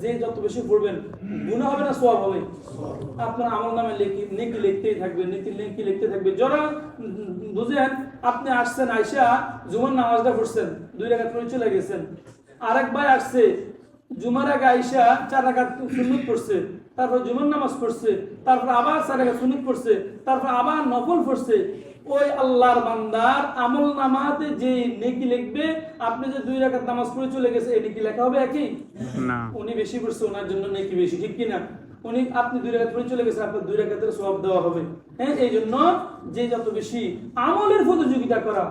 যে যত বেশি পড়বেন গুণা হবে না সওয়াব হবে? আপনার আমল নামে নেকি লিখতেই থাকবে নীতি নেকি লিখতে থাকবে। যারা বুঝেন, আপনি আসছেন, আইসা জুমার নামাজটা পড়ছেন, দুই রাকাত পড়ে চলে গেছেন। আরেক ভাই আসছে, জুমার আগে আইসা চার রাকাত সুন্নত পড়ছে, তারপর জুমার নামাজ পড়ছে, তারপর আবার চার রাকাত সুন্নত পড়ছে, তারপর আবার নফল পড়ছে। ওই আল্লাহর বান্দার আমল নামাতে যে নেকি লিখবে আপনি যে দুই রাকাত নামাজ পড়ে চলে গেছে এই নেকি লেখা হবে একই? না। উনি বেশি পড়ছে ওনার জন্য নেকি বেশি ঠিক কিনা? উনি আপনি দুই রাকাত পড়ে চলে গেছে আপনার দুই রাকাতের সওয়াব দেওয়া হবে। হ্যাঁ এই জন্য যে যত বেশি আমলের প্রতিযোগিতা করা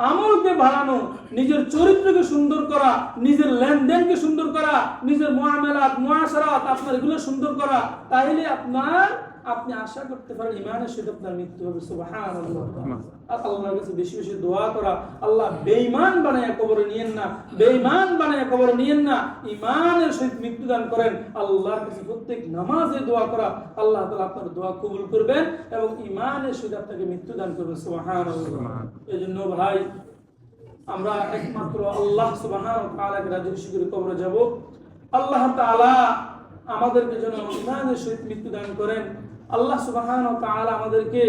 আমলকে বাড়ানো নিজের চরিত্রকে সুন্দর করা নিজের লেনদেনকে সুন্দর করা নিজের মহামেলাত মহাসারাত আপনার এগুলো সুন্দর করা তাইলে আপনার আপনি আশা করতে পারেন ইমানের সাথে আপনার মৃত্যু হবে আল্লাহর কাছে বেশি বেশি দোয়া করা আল্লাহ বেঈমান বানায় কবরে নিয়েন না বেঈমান বানায় কবরে নিয়েন না ইমানের সহিত মৃত্যু দান করেন আল্লাহর কাছে প্রত্যেক নামাজে দোয়া করা আল্লাহ তাআলা আপনার দোয়া কবুল করবেন এবং ইমানের সহিত আপনাকে মৃত্যু দান করবেন সুবহানাল্লাহ। এই জন্য ভাই আমরা একমাত্র আল্লাহ সুবহানাহু ওয়া তাআলাকে রাজি খুশি করে কবরে যাব। আল্লাহ তাআলা আমাদেরকে যেন ইমানের সহিত মৃত্যু দান করেন। আল্লাহ সুবহানাহু ওয়া তাআলা আমাদেরকে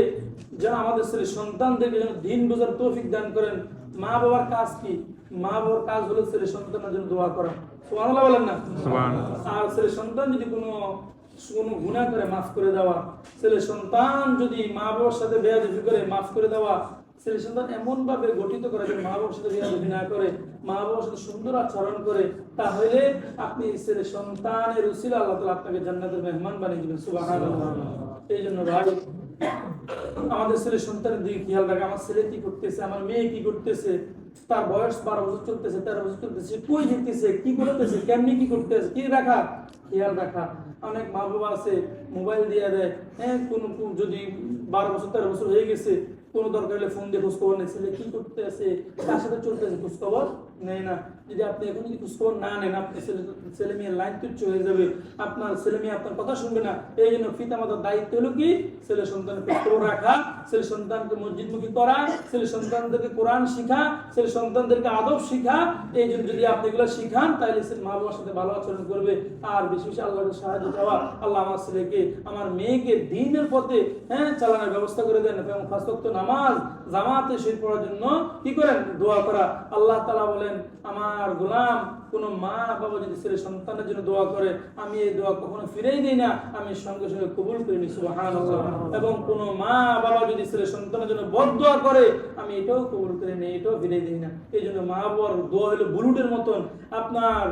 যেন আমাদের ছেলে সন্তানদেরকে যেন দিন বোঝার তৌফিক দান করেন। মা বাবার কাজ কি? মা বাবার কাজ হলো ছেলে সন্তানের জন্য দোয়া করা। সুবহানাল্লাহ বলেন না? আর ছেলে সন্তান যদি কোনো কোনো গুনাহ করে মাফ করে দেওয়া। ছেলে সন্তান যদি মা বাবার সাথে বেয়াদবি করে মাফ করে দেওয়া। ছেলে সন্তান এমন ভাবে গঠিত করে যে মা বাবার সাথে করে, মা বাবার সাথে সুন্দর আচরণ করে, তাহলে আপনি সন্তানের উসিলা আল্লাহ তাআলা আপনাকে জান্নাতের মেহমান বানিয়ে দিবেন, সুবহানাল্লাহ। এই জন্য ভাই, আমাদের ছেলে সন্তানের দিকে খেয়াল রাখা, আমার ছেলে কি করতেছে, আমার মেয়ে কি করতেছে, তার বয়স বারো বছর চলতেছে, তেরো বছর চলতেছে, কই কি করতেছে, কেমনি কি করতেছে, কি রাখা? খেয়াল রাখা। অনেক মা বাবা আছে, মোবাইল দিয়ে দেয় হ্যাঁ কোনো- যদি বারো বছর, তেরো বছর হয়ে গেছে কোনো দরকার হলে ফোন দিয়ে খোঁজখবর নেই ছেলে কি করতে আছে? কার সাথে চলতেছে খোঁজখবর নেয় না। যদি আপনি এখন যদি খোঁজখবর না নেন, আপনি ছেলে মেয়ের লাইন তুচ্ছ হয়ে যাবে। আপনার ছেলে মেয়ে আপনার কথা শুনবে না। এই জন্য পিতা মাতার দায়িত্ব হলো কি? ছেলে সন্তানের খোঁজখবর রাখা, ছেলে সন্তানকে মসজিদমুখী করা, ছেলে সন্তানদেরকে কোরআন শিখা, ছেলে সন্তানদেরকে আদব শিখা। এই জন্য যদি আপনি এগুলো শিখান, তাহলে সে মা বাবার সাথে ভালো আচরণ করবে। আর বেশি বেশি আল্লাহকে সাহায্য চাওয়া। আল্লাহ আমার ছেলেকে, আমার মেয়েকে দিনের পথে হ্যাঁ চালানোর ব্যবস্থা করে দেন। এবং ফাঁসক্ত নামাজ, জামাতে শহীদ পড়ার জন্য কি করেন? দোয়া করা। আল্লাহ তালা বলেন, আমার গোলাম কোনো মা বাবা যদি ছেলে সন্তানের জন্য দোয়া করে, আমি এই দোয়া কখনো ফিরেই দিই না। আমি সঙ্গে সঙ্গে কবুল করে সুবহানাল্লাহ। এবং কোনো মা বাবা যদি ছেলে সন্তানের জন্য বদ দোয়া করে, আমি এটাও কবুল করে নিই, এটাও ফিরেই দিই না। এই জন্য মা বাবার দোয়া হলো বুলুটের মতন। আপনার